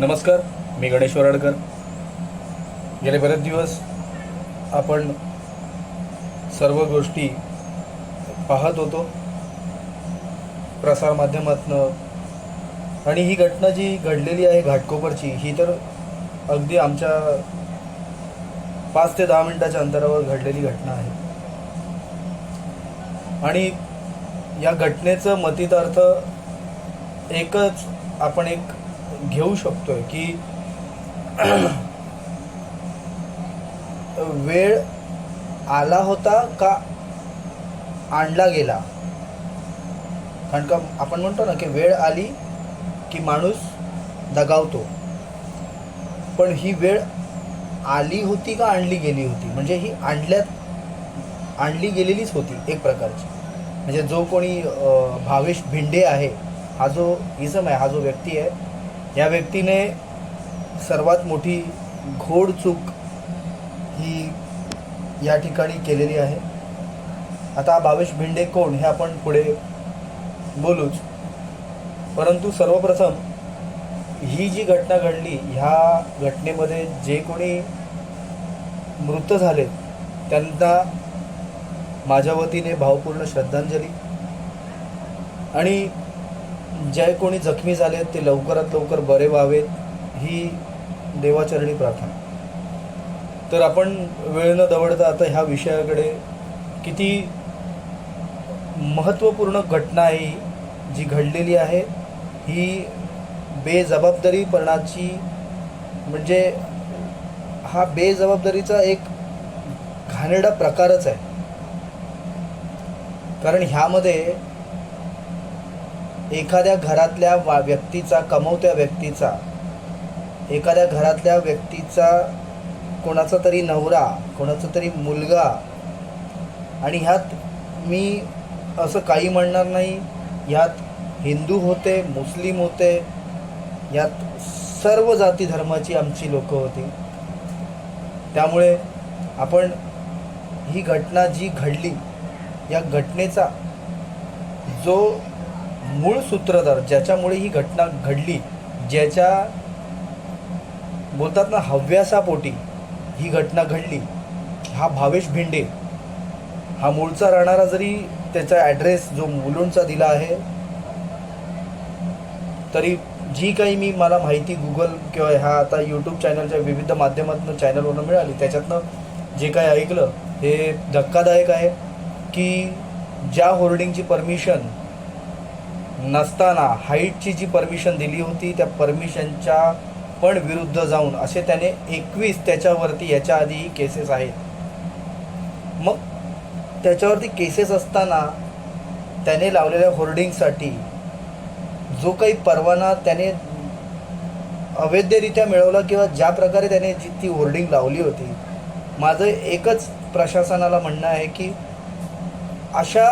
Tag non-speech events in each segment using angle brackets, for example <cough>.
नमस्कार मी गणेश वराडकर गेले बरेच दिवस आपण सर्व गोष्टी पाहत होतो. प्रसारमाध्यमातनं आणि ही घटना जी घडलेली आहे घाटकोपरची ही तर अगदी आमच्या पाच ते दहा मिनटाच्या अंतरावर घडलेली घटना आहे. आणि या घटनेचं मतितार्थ एकच आपण एक घेऊ शकतोय की वेळ आला होता का आणला गेला? कारण का आपण म्हणतो ना की वेळ आली की माणूस दगावतो. पण ही वेळ आली होती का आणली गेली होती? म्हणजे ही आणल्यात आणली गेलेलीच होती एक प्रकारची. म्हणजे जो कोणी भावेश भिंडे आहे हा जो इजम आहे हा जो व्यक्ती आहे या व्यक्तीने सर्वात मोठी घोड चूक ही या ठिकाणी केलेली आहे. आता भावेश भिंडे कोण हे आपण पुढे बोलूच. परंतु सर्वप्रथम ही जी घटना घडली ह्या घटनेमध्ये जे कोणी मृत झाले त्यांना माझ्या वतीने भावपूर्ण श्रद्धांजली. आणि जे कोणी जखमी झालेत ते लवकरात लवकर बरे व्हावेत ही देवाचरणी प्रार्थना. तर आपण वेळ न दवडता आता ह्या विषयाकडे किती महत्त्वपूर्ण घटना आहे जी घडलेली आहे ही बेजबाबदारीपणाची म्हणजे हा बेजबाबदारीचा एक घाणेरडा प्रकारच आहे. कारण ह्यामध्ये एखाद्या घरातल्या वा व्यक्तीचा कमवत्या व्यक्तीचा एखाद्या घरातल्या व्यक्तीचा कोणाचा तरी नवरा कोणाचा तरी मुलगा आणि ह्यात मी असं काही म्हणणार नाही. ह्यात हिंदू होते मुस्लिम होते यात सर्व जाती धर्माची आमची लोक होती. त्यामुळे आपण ही घटना जी घडली या घटनेचा जो मूळ सूत्रधार ज्याच्यामुळे ही घटना घडली ज्याच्या बोलतात ना हव्यासापोटी ही घटना घडली हा भावेश भिंडे. हा मूळचा राहणारा जरी त्याचा ॲड्रेस जो मुलुंडचा दिला आहे तरी जी काही मी मला माहिती गुगल किंवा ह्या आता यूट्यूब चॅनलच्या विविध माध्यमातून चॅनलवरून मिळाली त्याच्यातनं जे काही ऐकलं हे धक्कादायक आहे की ज्या होर्डिंगची परमिशन नसताना हाईटची जी परमिशन दिली होती त्या परमिशनच्या पण विरुद्ध जाऊन असे त्याने एकवीस त्याच्यावरती याच्या आधी केसेस आहेत. मग त्याच्यावरती केसेस असताना त्याने लावलेल्या होर्डिंगसाठी जो काही परवाना त्याने अवैधरित्या मिळवला किंवा ज्या प्रकारे त्याने जी ती होर्डिंग लावली होती माझं एकच प्रशासनाला म्हणणं आहे की अशा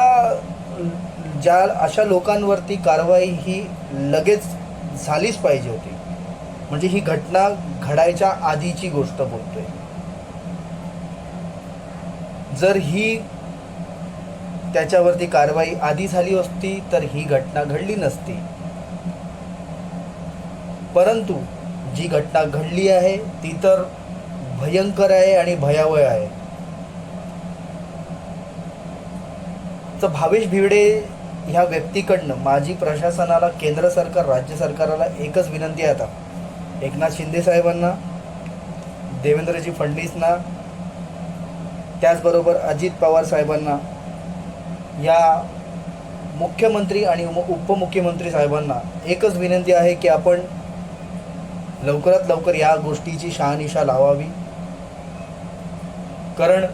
ज्या अशा लोकांवरती कारवाई ही लगेच झालीच पाहिजे होती. म्हणजे ही घटना घडायच्या आधीची गोष्ट बोलतोय. जर ही त्याच्यावरती कारवाई आधी झाली असती तर ही घटना घडली नसती. परंतु जी घटना घडली आहे ती तर भयंकर आहे आणि भयावह आहे. तर भावेश भिवडे ह्या व्यक्तीकडनं माझी प्रशासनाला केंद्र सरकार राज्य सरकाराला एकच विनंती आहे आता. एकनाथ शिंदे साहेबांना देवेंद्रजी फडणवीसना त्याचबरोबर अजित पवार साहेबांना या मुख्यमंत्री आणि उपमुख्यमंत्री साहेबांना एकच विनंती आहे की आपण लवकरात लवकर या गोष्टीची शहानिशा लावावी. कारण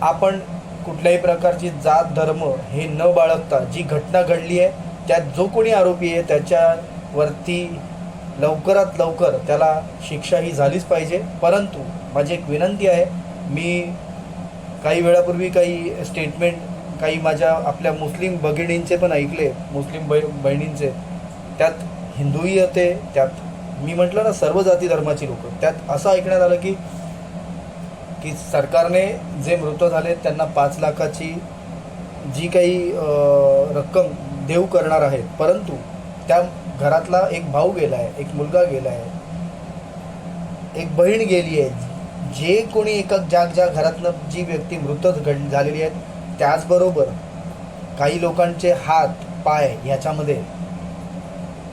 आपण कुठल्याही प्रकारची जात धर्म हे न बाळगता जी घटना घडली आहे त्यात जो कोणी आरोपी आहे त्याच्यावरती लवकरात लवकर त्याला शिक्षा ही झालीच पाहिजे. परंतु माझी एक विनंती आहे मी काही वेळापूर्वी काही स्टेटमेंट काही माझ्या आपल्या मुस्लिम भगिनींचे पण ऐकले मुस्लिम बै बहिणींचे. त्यात हिंदूही होते त्यात मी म्हटलं ना सर्व जाती धर्माची लोक. त्यात असं ऐकण्यात आलं की की सरकारने जे मृत झाले त्यांना पाच लाखाची जी काही रक्कम देऊ करणार आहेत. परंतु त्या घरातला एक भाऊ गेला आहे एक मुलगा गेला आहे एक बहीण गेली आहे. जे कोणी एका ज्या ज्या घरातनं जी व्यक्ती मृत घड झालेली आहेत त्याचबरोबर काही लोकांचे हात पाय ह्याच्यामध्ये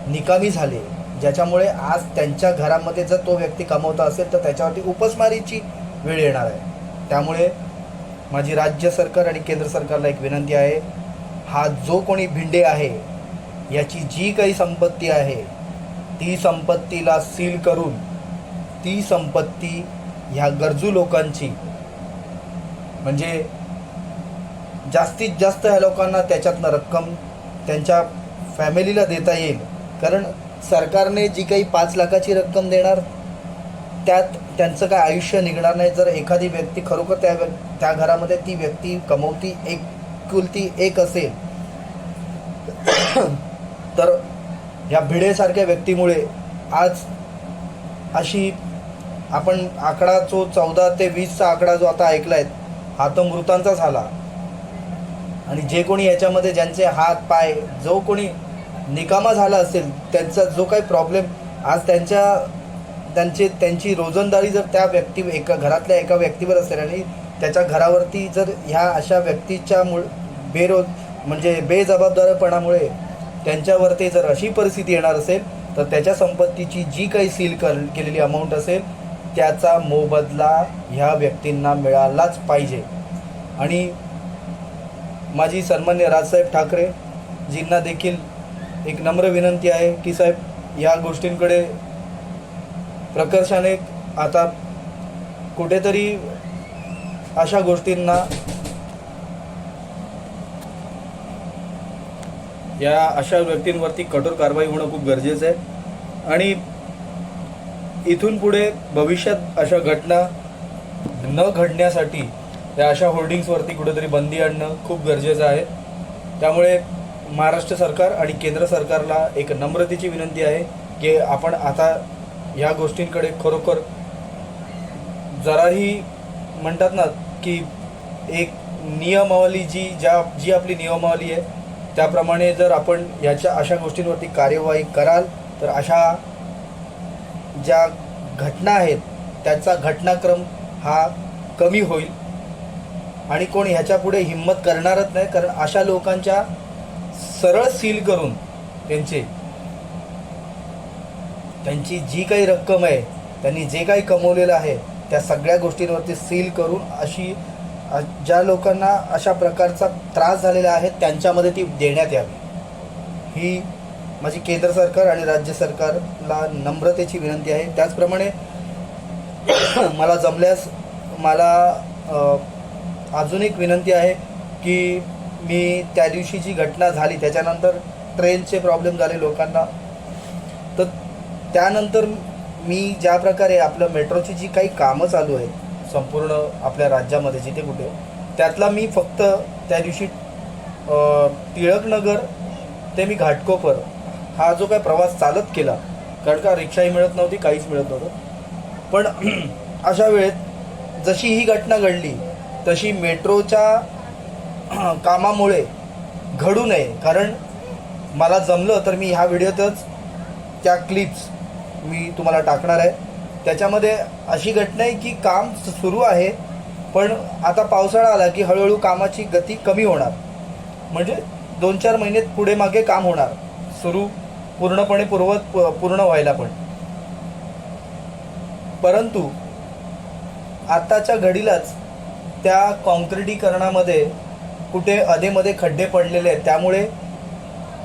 निकामी झाले ज्याच्यामुळे आज त्यांच्या घरामध्ये जर तो व्यक्ती कमवता असेल तर त्याच्यावरती उपसमारीची वेळ येणार आहे. त्यामुळे माझी राज्य सरकार आणि केंद्र सरकारला एक विनंती आहे हा जो कोणी भिंडे आहे याची जी काही संपत्ती आहे ती संपत्तीला सील करून ती संपत्ती ह्या गरजू लोकांची म्हणजे जास्तीत जास्त ह्या लोकांना त्याच्यातनं रक्कम त्यांच्या फॅमिलीला देता येईल. कारण सरकारने जी काही पाच लाखाची रक्कम देणार त्यात त्यांचं काय आयुष्य निघणार नाही. जर एखादी व्यक्ती खरोखर त्या व्यक्- त्या घरामध्ये ती व्यक्ती कमवती एक कुलती एक असेल तर ह्या भिडेसारख्या व्यक्तीमुळे आज अशी आपण आकडा जो चौदा ते वीसचा आकडा जो आता ऐकलाय हा तो मृतांचा झाला. आणि जे कोणी याच्यामध्ये ज्यांचे हात पाय जो कोणी निकामा झाला असेल त्यांचा जो काही प्रॉब्लेम आज त्यांच्या त्यांचे त्यांची रोजंदारी जर त्या व्यक्ती एका घरातल्या एका व्यक्तीवर असेल आणि त्याच्या घरावरती जर ह्या अशा व्यक्तीच्या मुळ बेरोज म्हणजे बेजबाबदारपणामुळे त्यांच्यावरती जर अशी परिस्थिती येणार असेल तर त्याच्या संपत्तीची जी काही सील कर केलेली अमाऊंट असेल त्याचा मोबदला ह्या व्यक्तींना मिळालाच पाहिजे. आणि माझी सन्मान्य राजसाहेब ठाकरे जींना देखील एक नम्र विनंती आहे की साहेब या गोष्टींकडे प्रकर्षाने आता कुठेतरी अशा गोष्टींना या अशा व्यक्तींवरती कठोर कारवाई होणं खूप गरजेचं आहे. आणि इथून पुढे भविष्यात अशा घटना न घडण्यासाठी या अशा होर्डिंग्सवरती कुठेतरी बंदी आणणं खूप गरजेचं आहे. त्यामुळे महाराष्ट्र सरकार आणि केंद्र सरकारला एक नम्रतेची विनंती आहे की आपण आता या गोष्टींकडे खरोखर जराही म्हणतात ना की एक नियमावली जी ज्या जी आपली नियमावली आहे त्याप्रमाणे जर आपण याच्या अशा गोष्टींवरती कार्यवाही कराल तर अशा ज्या घटना आहेत त्याचा घटनाक्रम हा कमी होईल. आणि कोण ह्याच्यापुढे हिंमत करणारच नाही कारण अशा लोकांच्या सरळ सील करून त्यांचे त्यांची जी काही रक्कम आहे त्यांनी जे काही कमवलेलं आहे त्या सगळ्या गोष्टींवरती सील करून अशी ज्या लोकांना अशा प्रकारचा त्रास झालेला आहे त्यांच्यामध्ये ती देण्यात यावी. ही माझी केंद्र सरकार आणि राज्य सरकारला नम्रतेची विनंती आहे. त्याचप्रमाणे <coughs> मला जमल्यास मला अजून एक विनंती आहे की मी त्या दिवशी जी घटना झाली त्याच्यानंतर ट्रेनचे प्रॉब्लेम झाले लोकांना. त्यानंतर मी ज्या प्रकारे आपलं मेट्रोची जी काही कामं चालू आहेत संपूर्ण आपल्या राज्यामध्ये जिथे कुठे त्यातला मी फक्त त्या दिवशी टिळकनगर ते मी घाटकोपर हा जो काय प्रवास चालत केला कारण का रिक्षाही मिळत नव्हती काहीच मिळत नव्हतं. पण <clears throat> अशा वेळेत जशी ही घटना घडली तशी मेट्रोच्या <clears throat> कामामुळे घडू नये कारण मला जमलं तर मी ह्या व्हिडिओतच त्या क्लिप्स मी तुम्हाला टाकणार आहे. त्याच्यामध्ये अशी घटना आहे की काम सुरू आहे पण आता पावसाळा आला की हळूहळू कामाची गती कमी होणार. म्हणजे दोन चार महिने पुढे मागे काम होणार. सुरू पूर्णपणे पूर्वत पूर्ण व्हायला पण. परंतु आत्ताच्या घडीलाच त्या कॉन्क्रिटीकरणामध्ये कुठे अधेमध्ये खड्डे पडलेले आहेत त्यामुळे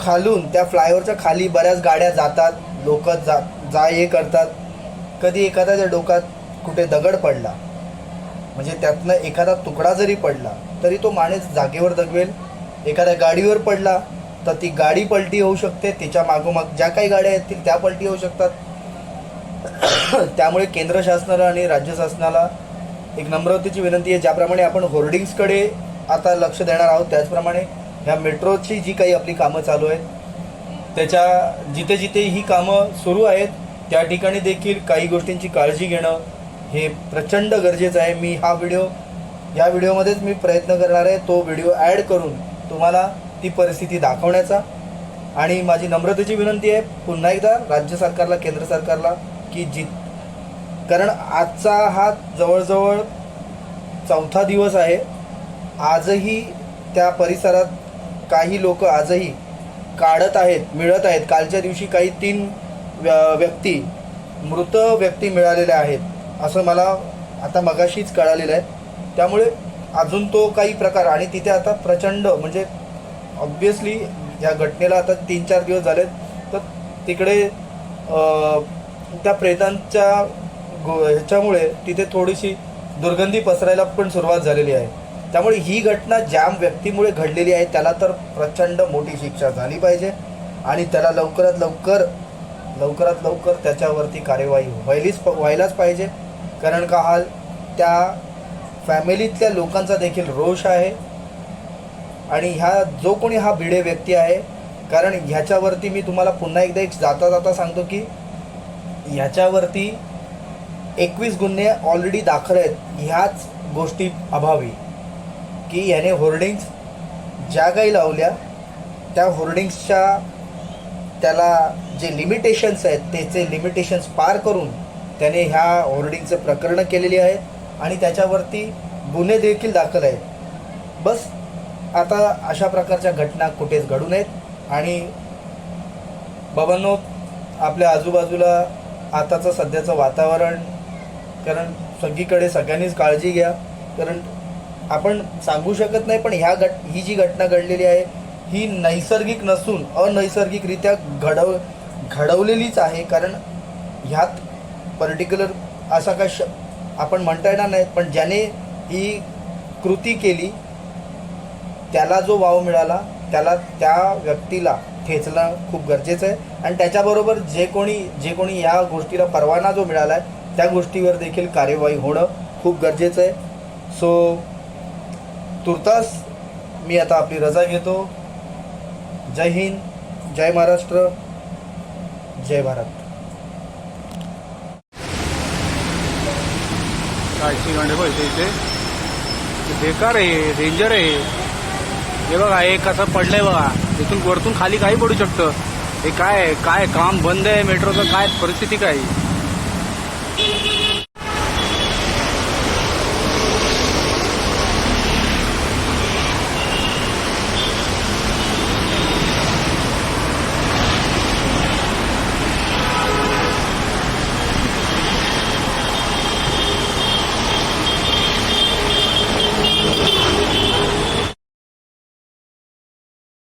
खालून त्या फ्लायओव्हरच्या खाली बऱ्याच गाड्या जातात लोक जात जा ये करतात. कधी एखाद्याच्या डोक्यात कुठे दगड पडला म्हणजे त्यातनं एखादा तुकडा जरी पडला तरी तो माणूस जागेवर दगवेल. एखाद्या गाडीवर पडला तर ती गाडी पलटी होऊ शकते. तिच्या मागोमाग ज्या काही गाड्या येतील त्या पलटी होऊ शकतात. <coughs> त्यामुळे केंद्र शासनाला आणि राज्य शासनाला एक नम्रतेची विनंती आहे. ज्याप्रमाणे आपण होर्डिंग्सकडे आता लक्ष देणार आहोत त्याचप्रमाणे ह्या मेट्रोची जी काही आपली कामं चालू आहेत त्याच्या जिथे जिथे ही कामं सुरू आहेत त्या ठिकाणी देखील काही गोष्टींची काळजी घेणं हे प्रचंड गरजेचं आहे. मी हा व्हिडिओ या व्हिडिओमध्येच मी प्रयत्न करणार आहे. तो व्हिडिओ ॲड करून तुम्हाला ती परिस्थिती दाखवण्याचा. आणि माझी नम्रतेची विनंती आहे पुन्हा एकदा राज्य सरकारला केंद्र सरकारला की जी कारण आजचा हा जवळजवळ चौथा दिवस आहे. आजही त्या परिसरात काही लोक आजही काढत आहेत मिळत आहेत. कालच्या दिवशी काही तीन व्य- व्यक्ती मृत व्यक्ती मिळालेल्या आहेत असं मला आता मगाशीच कळालेलं आहे. त्यामुळे अजून तो काही प्रकार आणि तिथे आता प्रचंड म्हणजे ऑब्विसली या घटनेला आता तीन चार दिवस झालेत तर तिकडे त्या प्रेतांच्या गो ह्याच्यामुळे तिथे थोडीशी दुर्गंधी पसरायला पण सुरुवात झालेली आहे. त्यामुळे ही घटना ज्या व्यक्तीमुळे घडलेली आहे त्याला तर प्रचंड मोठी शिक्षा झाली पाहिजे आणि त्याला लवकरात लवकर लवकरात लवकर त्याच्यावरती कार्यवाही व्हायलीच व्हायलाच पाहिजे. कारण का हा त्या फॅमिलीतल्या लोकांचा देखील रोष आहे. आणि ह्या जो कोणी हा भिडे व्यक्ती आहे कारण ह्याच्यावरती मी तुम्हाला पुन्हा एकदा एक जाता जाता सांगतो की ह्याच्यावरती एकवीस गुन्हे ऑलरेडी दाखल आहेत ह्याच गोष्टी अभावी. की याने होर्डिंग्स ज्या काही लावल्या त्या होर्डिंग्सच्या त्याला जे लिमिटेशन्स आहेत त्याचे लिमिटेशन्स पार करून त्याने ह्या होर्डिंगचं प्रकरणं केलेली आहेत आणि त्याच्यावरती गुन्हे देखील दाखल आहेत. बस आता अशा प्रकारच्या घटना कुठेच घडू नयेत आणि बाबांनो आपल्या आजूबाजूला आताचं सध्याचं वातावरण कारण सगळीकडे सगळ्यांनीच काळजी घ्या. कारण आपण सांगू शकत नाही पण ह्या घट ही जी घटना घडलेली आहे ही नैसर्गिक नसून अनैसर्गिकरित्या घडव घडवलेलीच आहे कारण ह्यात पर्टिक्युलर असा काय श आपण म्हणता येणार नाही पण ज्याने ही कृती केली त्याला जो वाव मिळाला त्याला त्या व्यक्तीला ठेचणं खूप गरजेचं आहे. आणि त्याच्याबरोबर जे कोणी जे कोणी या गोष्टीला परवाना जो मिळाला आहे त्या गोष्टीवर देखील कार्यवाही होणं खूप गरजेचं आहे. सो तुर्तास मी आता आपली रजा घेतो. जय हिंद जय महाराष्ट्र. जय भारत. काळची गांडे इथे? ते बेकार आहे डेंजर आहे. हे बघा हे कसं पडलंय बघा. इथून वरतून खाली काही पडू शकतं. हे काय काय काम बंद आहे? मेट्रोचं काय परिस्थिती काय? आहे?